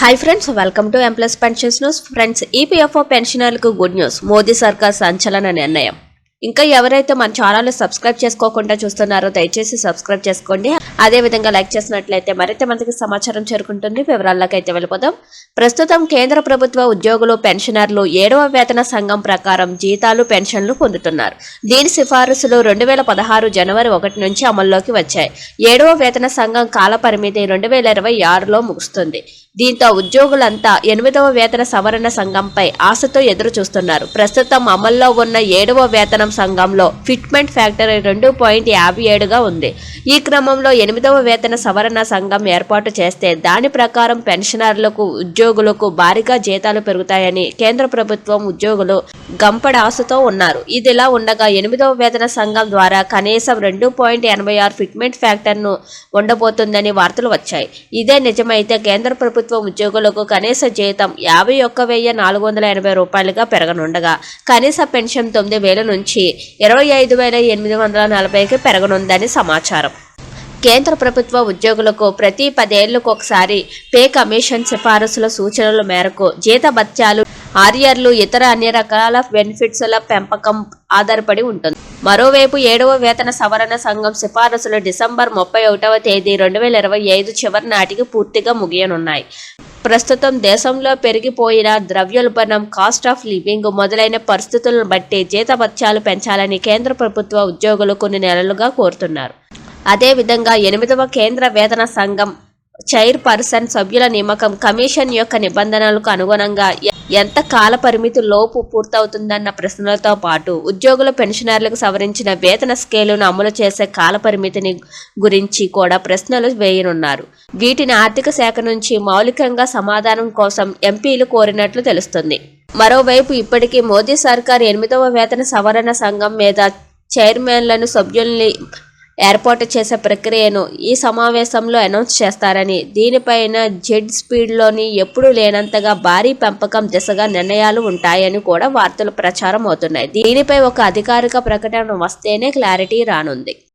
Hi friends welcome to employees pensions news friends EPFO పెన్షనర్లకు good news Modi సర్కార్ సంచలన నిర్ణయం. ఇంకా ఎవరైతే మన ఛానల్ సబ్స్క్రైబ్ చేసుకోకుండా చూస్తున్నారో దయచేసి సబ్స్క్రైబ్ చేసుకోండి. అదే విధంగా లైక్ చేసినట్లయితే మరింత మందికి సమాచారం చేరుకుంటుంది. వివరాల్లోకి అయితే వెళ్ళిపోదాం. ప్రస్తుతం కేంద్ర ప్రభుత్వ ఉద్యోగులు పెన్షనర్లు ఏడవ వేతన సంఘం ప్రకారం జీతాలు పెన్షన్లు పొందుతున్నారు. దీని సిఫారసులు రెండు వేల పదహారు జనవరి ఒకటి నుంచి అమల్లోకి వచ్చాయి. ఏడవ వేతన సంఘం కాల పరిమితి రెండు వేల ఇరవై ఆరులో ముగుస్తుంది. దీంతో ఉద్యోగులంతా ఎనిమిదవ వేతన సవరణ సంఘంపై ఆశతో ఎదురు చూస్తున్నారు ప్రస్తుతం అమల్లో ఉన్న ఏడవ వేతనం సంఘంలో ఫిట్మెంట్ ఫ్యాక్టరీ రెండు పాయింట్ యాభై ఏడుగా ఉంది. ఈ క్రమంలో ఎనిమిదవ వేతన సవరణ సంఘం ఏర్పాటు చేస్తే దాని ప్రకారం పెన్షనర్లకు ఉద్యోగులకు భారీగా జీతాలు పెరుగుతాయని కేంద్ర ప్రభుత్వం ఉద్యోగులు గంపడ ఆశతో ఉన్నారు. ఇదిలా ఉండగా ఎనిమిదవ వేతన సంఘం ద్వారా కనీసం రెండు పాయింట్ ఎనభై ఆరు ఫిట్మెంట్ ఫ్యాక్టర్ను ఉండబోతుందని వార్తలు వచ్చాయి. ఇదే నిజమైతే కేంద్ర ప్రభుత్వం ఉద్యోగులకు కనీస జీతం యాభై ఒక్క వెయ్యి నాలుగు వందల ఎనభై రూపాయలుగా పెరగనుండగా కనీస పెన్షన్ తొమ్మిది వేల నుంచి ఇరవై ఐదు వేల ఎనిమిది వందల నలభైకి పెరగనుందని సమాచారం. కేంద్ర ప్రభుత్వ ఉద్యోగులకు ప్రతి పదేళ్ళకు ఒకసారి పే కమిషన్ సిఫారసుల సూచనల మేరకు జీతభత్యాలు ఆర్యర్లు ఇతర అన్ని రకాల బెనిఫిట్స్ల పెంపకం ఆధారపడి ఉంటుంది. మరోవైపు ఏడవ వేతన సవరణ సంఘం సిఫారసులు డిసెంబర్ ముప్పై ఒకటవ తేదీ రెండు వేల ఇరవై ఐదు చివరి నాటికి పూర్తిగా ముగియనున్నాయి. ప్రస్తుతం దేశంలో పెరిగిపోయిన ద్రవ్యోల్బణం కాస్ట్ ఆఫ్ లివింగ్ మొదలైన పరిస్థితులను బట్టి జీతభత్యాలు పెంచాలని కేంద్ర ప్రభుత్వ ఉద్యోగులు కొన్ని నెలలుగా కోరుతున్నారు. అదేవిధంగా ఎనిమిదవ కేంద్ర వేతన సంఘం చైర్ పర్సన్ సభ్యుల నియామకం కమిషన్ యొక్క నిబంధనలకు అనుగుణంగా ఎంత కాల పరిమితి లోపు పూర్తవుతుందన్న ప్రశ్నలతో పాటు ఉద్యోగుల పెన్షనర్లకు సవరించిన వేతన స్కేలును అమలు చేసే కాల పరిమితిని గురించి కూడా ప్రశ్నలు వేయనున్నారు. వీటిని ఆర్థిక శాఖ నుంచి మౌలికంగా సమాధానం కోసం ఎంపీలు కోరినట్లు తెలుస్తుంది. మరోవైపు ఇప్పటికీ మోదీ సర్కార్ ఎనిమిదవ వేతన సవరణ సంఘం మీద చైర్మన్లను సభ్యుల్ని ఏర్పాటు చేసే ప్రక్రియను ఈ సమావేశంలో అనౌన్స్ చేస్తారని దీనిపైన జెడ్ స్పీడ్లోని ఎప్పుడూ లేనంతగా భారీ పెంపకం దిశగా నిర్ణయాలు ఉంటాయని కూడా వార్తలు ప్రచారం అవుతున్నాయి. దీనిపై ఒక అధికారిక ప్రకటన వస్తేనే క్లారిటీ రానుంది.